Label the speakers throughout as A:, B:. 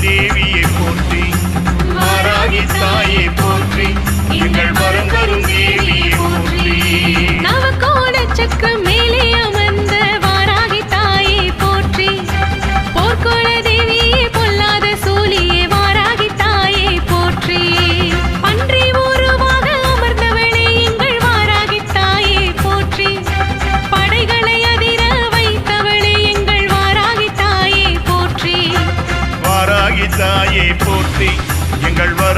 A: தேவியை போற்றி மாராகி தாயை போற்றி எங்கள்
B: மரம் தரும் தேவியை போற்றி.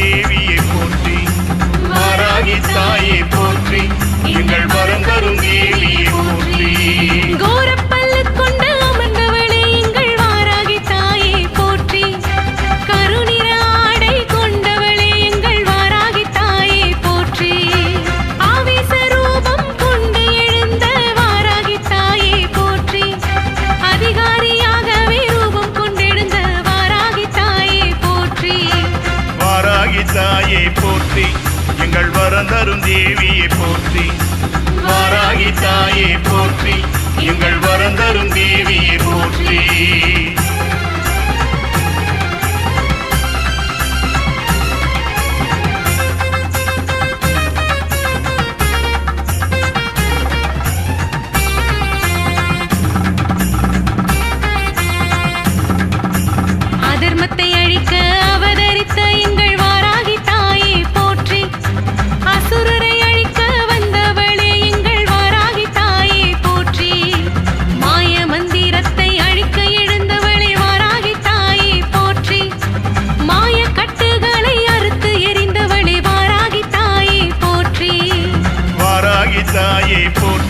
B: தேவி எங்கள் வரந்தரும் தேவியை போற்றி.
A: வாராகி தாயை போற்றி.
B: எங்கள் வரந்தரும் தேவியை போற்றி.
A: அதர்மத்தை அழிக்க